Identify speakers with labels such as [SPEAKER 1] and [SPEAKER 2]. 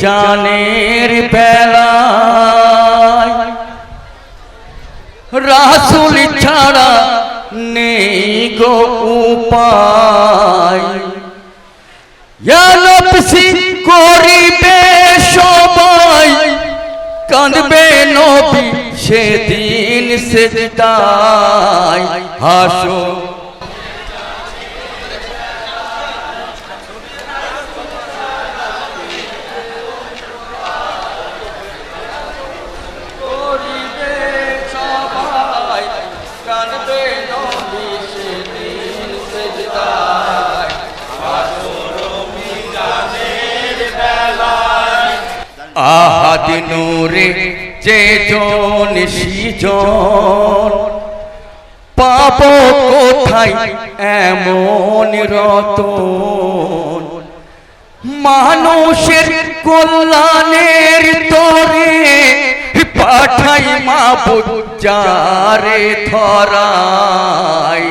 [SPEAKER 1] জানের বেলায় রাসুল ছাড়া নেই গো উপায়। করিবে সবাই কাঁদবে নবী সেদিন সেজদায়। হাসো আহাদ নূরে যে জন সিজন পাব কোথায়? এমন রতন। মানুষের কল্যাণের তরে পাঠাই মা বুজারে ধরায়।